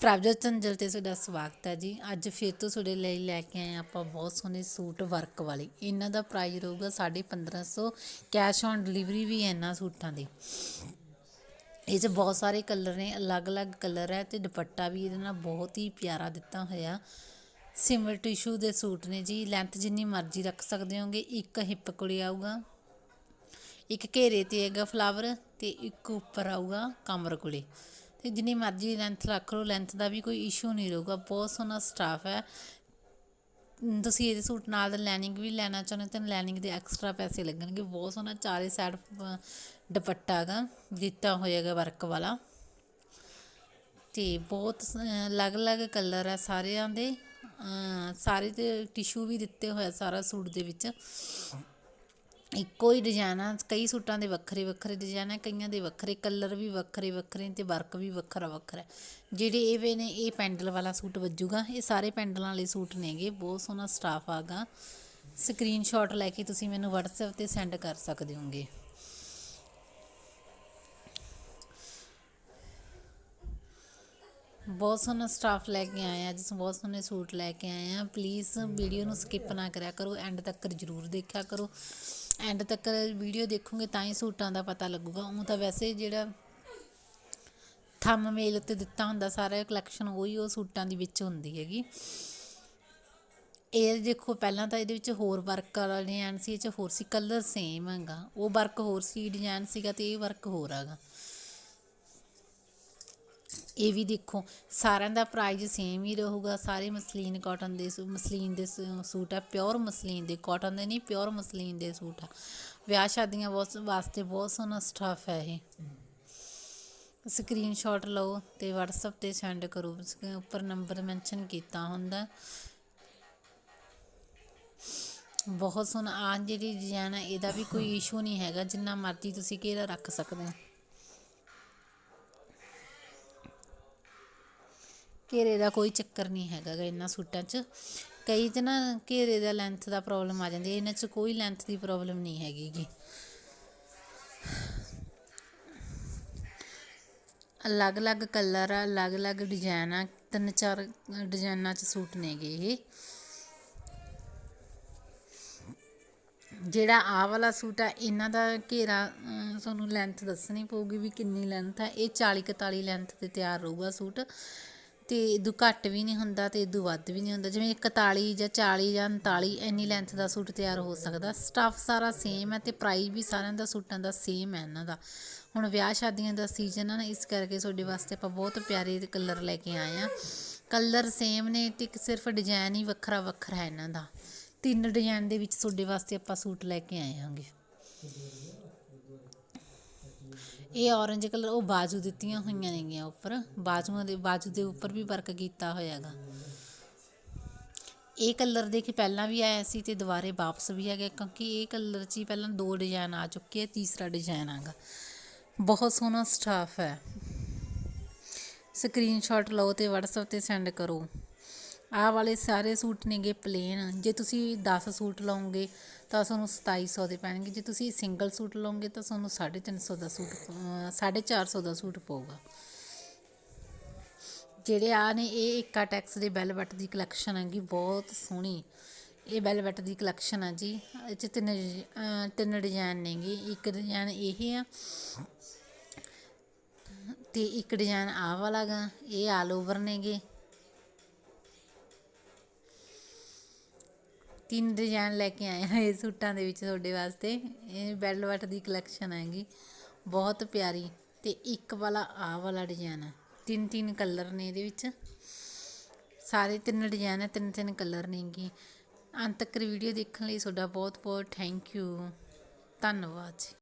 ਪ੍ਰਭਜੋਤ ਚੰਜਲ ਤੇ ਤੁਹਾਡਾ ਸਵਾਗਤ ਹੈ ਜੀ। ਅੱਜ ਫਿਰ ਤੋਂ ਤੁਹਾਡੇ ਲਈ ਲੈ ਕੇ ਆਏ ਹਾਂ ਆਪਾਂ ਬਹੁਤ ਸੋਹਣੇ ਸੂਟ ਵਰਕ ਵਾਲੇ। ਇਹਨਾਂ ਦਾ ਪ੍ਰਾਈਸ ਰਹੂਗਾ 1550 ਕੈਸ਼ ਔਨ ਡਿਲੀਵਰੀ ਵੀ ਹੈ ਇਹਨਾਂ ਸੂਟਾਂ ਦੀ। ਇਹ 'ਚ ਬਹੁਤ ਸਾਰੇ ਕਲਰ ਨੇ, ਅਲੱਗ-ਅਲੱਗ ਕਲਰ ਹੈ ਤੇ ਦੁਪੱਟਾ ਵੀ ਇਹਦੇ ਨਾਲ ਬਹੁਤ ਹੀ ਪਿਆਰਾ ਦਿੱਤਾ ਹੋਇਆ। ਸਿਮਰ ਟਿਸ਼ੂ ਦੇ ਸੂਟ ਨੇ ਜੀ। ਲੈਂਥ ਜਿੰਨੀ ਮਰਜ਼ੀ ਰੱਖ ਸਕਦੇ ਹੋਗੇ ਇੱਕ ਹਿੱਪ ਕੋਲੇ ਆਊਗਾ। ਇੱਕ ਘੇਰੇ ਤੇ ਹੈਗਾ ਫਲਾਵਰ ਤੇ ਇੱਕ ਉੱਪਰ ਆਊਗਾ ਕਮਰ ਕੋਲੇ। ਤੇ ਜਿੰਨੀ ਮਰਜ਼ੀ ਲੈਂਥ ਰੱਖ ਲਓ ਲੈਂਥ ਦਾ ਵੀ ਕੋਈ ਇਸ਼ੂ ਨਹੀਂ ਰਹੂਗਾ। ਬਹੁਤ ਸੋਹਣਾ ਸਟਾਫ ਹੈ। ਤੁਸੀਂ ਇਹਦੇ ਸੂਟ ਨਾਲ ਲੈਨਿੰਗ ਵੀ ਲੈਣਾ ਚਾਹੁੰਦੇ ਤਾਂ ਲੈਨਿੰਗ ਦੇ ਐਕਸਟਰਾ ਪੈਸੇ ਲੱਗਣਗੇ। ਬਹੁਤ ਸੋਹਣਾ ਚਾਰੇ ਸਾਈਡ ਦੁਪੱਟਾ ਹੈਗਾ, ਦਿੱਤਾ ਹੋਏਗਾ ਵਰਕ ਵਾਲਾ। ਤੇ ਬਹੁਤ ਸ- ਅਲੱਗ-ਅਲੱਗ ਕਲਰ ਹੈ ਸਾਰਿਆਂ ਦੇ। ਸਾਰੇ ਤੇ ਟਿਸ਼ੂ ਵੀ ਦਿੱਤੇ ਹੋਇਆ ਸਾਰਾ ਸੂਟ ਦੇ ਵਿੱਚ। ਇੱਕੋ ਹੀ ਡਿਜ਼ਾਈਨ ਆ, ਕਈ ਸੂਟਾਂ ਦੇ ਵੱਖਰੇ ਵੱਖਰੇ ਡਿਜ਼ਾਇਨ ਆ, ਕਈਆਂ ਦੇ ਵੱਖਰੇ, ਕਲਰ ਵੀ ਵੱਖਰੇ ਵੱਖਰੇ ਅਤੇ ਵਰਕ ਵੀ ਵੱਖਰਾ ਵੱਖਰਾ। ਜਿਹੜੇ ਇਹ ਵੇ ਨੇ, ਇਹ ਪੈਂਡਲ ਵਾਲਾ ਸੂਟ ਵੱਜੂਗਾ, ਇਹ ਸਾਰੇ ਪੈਂਡਲਾਂ ਵਾਲੇ ਸੂਟ ਨੇਗੇ, ਬਹੁਤ ਸੋਹਣਾ ਸਟਾਫ ਆਗਾ। ਸਕਰੀਨਸ਼ਾਟ ਲੈ ਕੇ ਤੁਸੀਂ ਮੈਨੂੰ WhatsApp ਤੇ ਸੈਂਡ ਕਰ ਸਕਦੇ ਹੋਗੇ। ਬਹੁਤ ਸੋਹਣਾ ਸਟਾਫ ਲੈ ਕੇ ਆਏ ਆ, ਅੱਜ ਬਹੁਤ ਸੋਹਣੇ ਸੂਟ ਲੈ ਕੇ ਆਏ ਆ। ਪਲੀਜ਼ ਵੀਡੀਓ ਨੂੰ ਸਕਿਪ ਨਾ ਕਰਿਆ ਕਰੋ ਐਂਡ ਤੱਕ ਜ਼ਰੂਰ ਦੇਖਿਆ ਕਰੋ। ਐਂਡ ਤੱਕ ਵੀਡੀਓ ਦੇਖੋਗੇ ਤਾਂ ਹੀ ਸੂਟਾਂ ਦਾ ਪਤਾ ਲੱਗੂਗਾ। ਉਹ ਤਾਂ ਵੈਸੇ ਜਿਹੜਾ ਥੰਮ ਮੇਲ ਉੱਤੇ ਦਿੱਤਾ ਹੁੰਦਾ ਸਾਰਾ ਕਲੈਕਸ਼ਨ ਉਹੀ ਉਹ ਸੂਟਾਂ ਦੀ ਵਿੱਚ ਹੁੰਦੀ ਹੈਗੀ। ਇਹ ਦੇਖੋ, ਪਹਿਲਾਂ ਤਾਂ ਇਹਦੇ ਵਿੱਚ ਹੋਰ ਵਰਕ ਵਾਲਾ ਡਿਜ਼ਾਈਨ ਸੀ, ਇਹ ਚ ਹੋਰ ਸੀ ਕਲਰ ਸੇਮ ਹੈਗਾ। ਉਹ ਵਰਕ ਹੋਰ ਸੀ ਡਿਜ਼ਾਈਨ ਸੀਗਾ ਤੇ ਇਹ ਵਰਕ ਹੋਰ ਹੈਗਾ। ਇਹ ਵੀ ਦੇਖੋ, ਸਾਰਿਆਂ ਦਾ ਪ੍ਰਾਈਸ ਸੇਮ ਹੀ ਰਹੂਗਾ। ਸਾਰੇ ਮਸਲੀਨ ਕਾਟਨ ਦੇ ਸੂ- ਮਸਲੀਨ ਦੇ ਸੂ- ਸੂਟ ਆ ਪਿਓਰ ਮਸਲੀਨ ਦੇ। ਕਾਟਨ ਦੇ ਨਹੀਂ ਪਿਓਰ ਮਸਲੀਨ ਦੇ ਸੂਟ ਆ। ਵਿਆਹ ਸ਼ਾਦੀਆਂ ਬਹੁਤ, ਵਾਸਤੇ ਬਹੁਤ ਸੋਹਣਾ ਸਟਫ ਹੈ ਇਹ। ਸਕਰੀਨਸ਼ਾਟ ਲਓ ਤੇ WhatsApp ਤੇ ਸੈਂਡ ਕਰੋ। ਉਸ ਉੱਪਰ ਨੰਬਰ ਮੈਂਸ਼ਨ ਕੀਤਾ ਹੁੰਦਾ। ਬਹੁਤ ਸੋਹਣਾ। ਆ ਜਿਹੜੀ ਡਿਜ਼ਾਈਨ ਹੈ ਇਹਦਾ ਵੀ ਕੋਈ ਇਸ਼ੂ ਨਹੀਂ ਹੈਗਾ। ਜਿੰਨਾ ਮਰਜ਼ੀ ਤੁਸੀਂ ਘੇਰਾ ਰੱਖ ਸਕਦੇ ਹੋ। ਘੇਰੇ ਦਾ ਕੋਈ ਚੱਕਰ ਨਹੀਂ ਹੈਗਾ ਗਾ ਇਹਨਾਂ ਸੂਟਾਂ 'ਚ। ਕਈ 'ਚ ਨਾ ਘੇਰੇ ਦਾ ਲੈਂਥ ਦਾ ਪ੍ਰੋਬਲਮ ਆ ਜਾਂਦੀ ਹੈ ਇਹਨਾਂ 'ਚ ਕੋਈ ਲੈਂਥ ਦੀ ਪ੍ਰੋਬਲਮ ਨਹੀਂ ਹੈਗੀ ਗੀ। ਅਲੱਗ-ਅਲੱਗ ਕਲਰ ਆ, ਅਲੱਗ-ਅਲੱਗ ਡਿਜ਼ਾਈਨ ਆ, ਤਿੰਨ ਚਾਰ ਡਿਜ਼ਾਈਨਾਂ 'ਚ ਸੂਟ ਨੇਗੇ ਇਹ। ਜਿਹੜਾ ਆਹ ਵਾਲਾ ਸੂਟ ਆ, ਇਹਨਾਂ ਦਾ ਘੇਰਾ ਤੁਹਾਨੂੰ ਲੈਂਥ ਦੱਸਣੀ ਪਊਗੀ ਵੀ ਕਿੰਨੀ ਲੈਂਥ ਹੈ ਇਹ 40 41 ਲੈਂਥ ਤੇ ਤਿਆਰ ਰਹੂਗਾ ਸੂਟ। ਤੇ ਇਦੋਂ ਘੱਟ ਵੀ ਨਹੀਂ ਹੁੰਦਾ ਤੇ ਇਦੋਂ ਵੱਧ ਵੀ ਨਹੀਂ ਹੁੰਦਾ। ਜਿਵੇਂ 41 ਜਾਂ 40 ਜਾਂ 39 ਇੰਨੀ ਲੈਂਥ ਦਾ ਸੂਟ ਤਿਆਰ ਹੋ ਸਕਦਾ। ਸਟੱਫ ਸਾਰਾ ਸੇਮ ਹੈ ਅਤੇ ਪ੍ਰਾਈਜ਼ ਵੀ ਸਾਰਿਆਂ ਦਾ ਸੂਟਾਂ ਦਾ ਸੇਮ ਹੈ ਇਹਨਾਂ ਦਾ। ਹੁਣ ਵਿਆਹ ਸ਼ਾਦੀਆਂ ਦਾ ਸੀਜ਼ਨ ਆ ਨਾ, ਇਸ ਕਰਕੇ ਤੁਹਾਡੇ ਵਾਸਤੇ ਆਪਾਂ ਬਹੁਤ ਪਿਆਰੇ ਕਲਰ ਲੈ ਕੇ ਆਏ ਆ ਕਲਰ ਸੇਮ ਨੇ ਤੇ ਇੱਕ ਸਿਰਫ ਡਿਜ਼ਾਈਨ ਹੀ ਵੱਖਰਾ ਵੱਖਰਾ ਹੈ ਇਹਨਾਂ ਦਾ। ਤਿੰਨ ਡਿਜ਼ਾਈਨ ਦੇ ਵਿੱਚ ਤੁਹਾਡੇ ਵਾਸਤੇ ਆਪਾਂ ਸੂਟ ਲੈ ਕੇ ਆਏ ਹਾਂਗੇ। ਇਹ ਔਰੰਜ ਕਲਰ ਉਹ ਬਾਜੂ ਦਿੱਤੀਆਂ ਹੋਈਆਂ ਨੇਗੀਆਂ ਉੱਪਰ। ਬਾਜੂਆਂ ਦੇ ਬਾਜੂ ਦੇ ਉੱਪਰ ਵੀ ਵਰਕ ਕੀਤਾ ਹੋਇਆਗਾ। ਇਹ ਕਲਰ ਦੇਖ ਪਹਿਲਾਂ ਵੀ ਆਇਆ ਸੀ ਤੇ ਦੁਬਾਰੇ ਵਾਪਸ ਵੀ ਆ ਗਿਆ ਕਿਉਂਕਿ ਇਹ ਕਲਰ 'ਚ ਹੀ ਪਹਿਲਾਂ ਦੋ ਡਿਜ਼ਾਈਨ ਆ ਚੁੱਕੇ ਆ, ਤੀਸਰਾ ਡਿਜ਼ਾਈਨ ਆਗਾ। ਬਹੁਤ ਸੋਹਣਾ ਸਟਾਫ ਹੈ। ਸਕਰੀਨਸ਼ਾਟ ਲਓ ਤੇ WhatsApp ਤੇ ਸੈਂਡ ਕਰੋ। ਆਹ ਵਾਲੇ ਸਾਰੇ ਸੂਟ ਨੇਗੇ ਪਲੇਨ ਜੇ ਤੁਸੀਂ 10 ਸੂਟ ਲਓਗੇ ਤਾਂ ਤੁਹਾਨੂੰ 2700 ਦੇ ਪੈਣਗੇ। ਜੇ ਤੁਸੀਂ ਸਿੰਗਲ ਸੂਟ ਲਓਗੇ ਤਾਂ ਤੁਹਾਨੂੰ 350 ਦਾ ਸੂਟ ਅਹ, 450 ਦਾ ਸੂਟ ਪਊਗਾ। ਜਿਹੜੇ ਆ ਨੇ ਇਹ ਇੱਕਾ ਟੈਕਸ ਦੇ ਬੈਲਵਟ ਦੀ ਕਲੈਕਸ਼ਨ ਹੈਗੀ ਬਹੁਤ ਸੋਹਣੀ। ਇਹ ਵੈਲਵਟ ਦੀ ਕਲੈਕਸ਼ਨ ਆ ਜੀ। ਇਹ 'ਚ ਤਿੰਨ ਤਿੰਨ ਡਿਜ਼ਾਈਨ ਨੇਗੇ। ਇੱਕ ਡਿਜ਼ਾਈਨ ਇਹ ਆ ਤੇ ਇੱਕ ਡਿਜ਼ਾਈਨ ਆਹ ਵਾਲਾ ਗਾ। ਇਹ ਆਲ ਓਵਰ ਨੇਗੇ। ਤਿੰਨ ਡਿਜ਼ਾਈਨ ਲੈ ਕੇ ਆਏ ਹਾਂ ਇਹ ਸੂਟਾਂ ਦੇ ਵਿੱਚ ਤੁਹਾਡੇ ਵਾਸਤੇ। ਇਹ ਵੈਲਵਟ ਦੀ ਕਲੈਕਸ਼ਨ ਹੈਗੀ। ਬਹੁਤ ਪਿਆਰੀ ਤੇ ਇੱਕ ਵਾਲਾ ਆਹ ਵਾਲਾ ਡਿਜ਼ਾਈਨ ਹੈ ਤਿੰਨ ਤਿੰਨ ਕਲਰ ਨੇ ਇਹਦੇ ਵਿੱਚ। ਸਾਰੇ ਤਿੰਨ ਡਿਜ਼ਾਈਨ ਹੈ ਤਿੰਨ ਤਿੰਨ ਕਲਰ ਨੇਗੇ ਅੰਤ ਤੱਕ ਵੀਡੀਓ ਦੇਖਣ ਲਈ ਤੁਹਾਡਾ ਬਹੁਤ ਬਹੁਤ ਥੈਂਕ ਯੂ। ਧੰਨਵਾਦ ਜੀ।